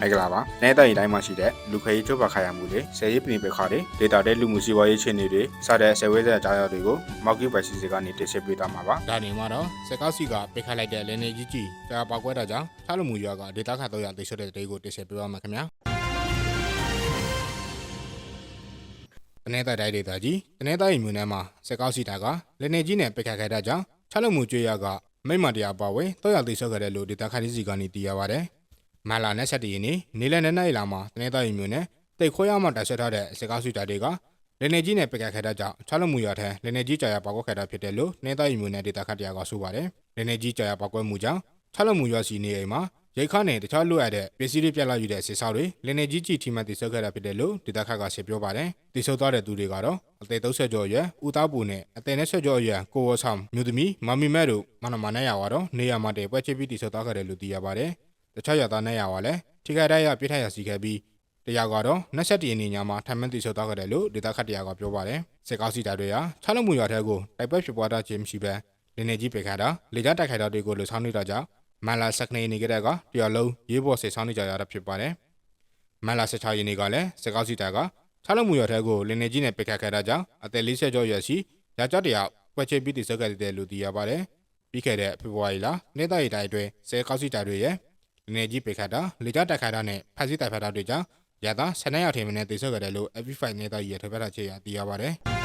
မင်္ဂလာပါနေတိုင်းတိုင်းမှာရှိတဲ့လူခရီးချုပ်ပါခါရမှုတွေဆယ်ရေးပင်ပခါတွေဒေတာတဲ့လူမှုစီးပွားရေးချင်းတွေစတဲ့ဆယ်ဝဲဆက်အကြောင်းအရာတွေကိုမော်ကီပိုင်စီစီကနေတင်ဆက်ပေးသွားမှာပါဒါနေမှာတော့စကောက်စီကပိတ်ခတ်လိုက်တဲ့လင်းနေကြီးကြီးကြာပောက်ကွဲတာကြောင့်ထားလို့မူရွာကဒေတာခတ်တော့ရသိရှိတဲ့တဲ့ကိုတင်ဆက်ပေးပါမယ်ခင်ဗျာတနေ့တိုင်းဒေတာကြီးတနေ့တိုင်းမြို့နယ်မှာစကောက်စီတာကလင်းနေကြီးနဲ့ပိတ်ခတ်ခဲ့တာကြောင့်ထားလို့မူကျွေရကမိမတရားပါဝင်တော့ရသိရှိခဲ့တဲ့လို့ဒေတာခတ်စီကနေသိရပါတယ် မလာနဲ့ဆက်တည်ရင်နေလဲနဲ့နိုင်လာမှာတနေ့တိုင်းမြို့နယ်တိတ်ခွဲရမှတက်ဆက်ထားတဲ့စကောက်စီတာတွေကလင်းနေကြီးနဲ့ပိတ်ခတ်ခဲ့တဲ့ကြောင့်ထားလို့မူရွာထဲလင်းနေကြီးကြာရပောက်ကွဲခဲ့တာဖြစ်တယ်လို့နေတိုင်းမြို့နယ်ဒေတာခတ်တရားကဆိုပါတယ်လင်းနေကြီးကြာရပောက်ကွဲမှုကြောင့်ချလမှုရွာစီနေအိမ်မှာရိတ်ခါနဲ့တခြားလွတ်ရတဲ့ပစ္စည်းတွေပြက်လာယူတဲ့စစ်ဆောက်တွေလင်းနေကြီးကြီးထိမှန်တိစောက်ခဲ့တာဖြစ်တယ်လို့ဒေတာခတ်ကရှင်းပြောပါတယ်။တိစောက်သွားတဲ့သူတွေကတော့အသက်30ကျော်အရွယ်ဦးသားပူနဲ့အသက်20ကျော်အရွယ်ကိုဝဆောင်မြို့သမီးမမီမဲတို့မနမနဲ့ရပါတော့နေရမှာတဲ့ပွဲချပြီးတိစောက်သွားခဲ့တယ်လို့သိရပါတယ်။ တခြားရသားနဲ့ရပါလဲထိခိုက်တဲ့ရပြစ်ထက်ရစီခဲ့ပြီးတရားကတော့27ရက်နေ့ညမှာထမ်းမင်းတိစောက်သွားခဲ့တယ်လို့ဒေတာခတ်တရားကပြောပါတယ်။စစ်ကောက်စီတာတွေဟာချလမှုရွာထဲကိုတိုက်ပွဲဖြစ်ပွားတာခြင်းမရှိဘဲလင်းနေကြီးပေခါတာလေကြောင်းတိုက်ခိုက်တာတွေကိုလှုပ်ဆောင်နေတာကြောင့်မန်လာစကနေနေကြတဲ့ကတရားလုံးရေးပေါ်ဆေးဆောင်နေကြရတာဖြစ်ပါတယ်။မန်လာ16ရက်နေ့ကလည်းစကောက်စီတာကချလုံးမှုရတဲ့ကိုလင်းနေကြီးနဲ့ပိတ်ခတ်ခဲ့တာကြောင့်အသက်40ကျော်ရွယ်ရှိရကြတရပွဲချပြီးတိစက်ခဲ့တဲ့လူသိရပါတယ်။ပြီးခဲ့တဲ့ဖေဖော်ဝါရီလနေ့တိုင်းတိုင်းအတွင်းစဲကောက်စီတာတွေရဲ့လ င်းနေကြီးပိတ်ခတ်တာလေကြောင်းတိုက်ခိုက်တာနဲ့ဖက်စီတိုက်ဖက်တာတွေကြောင့်ရတာ12ရောက်ထင်မင်းနဲ့တိစက်ခဲ့တယ်လို့ FB5 နဲ့တိုင်းရထပ်ဖက်တာချေရသိရပါတယ်။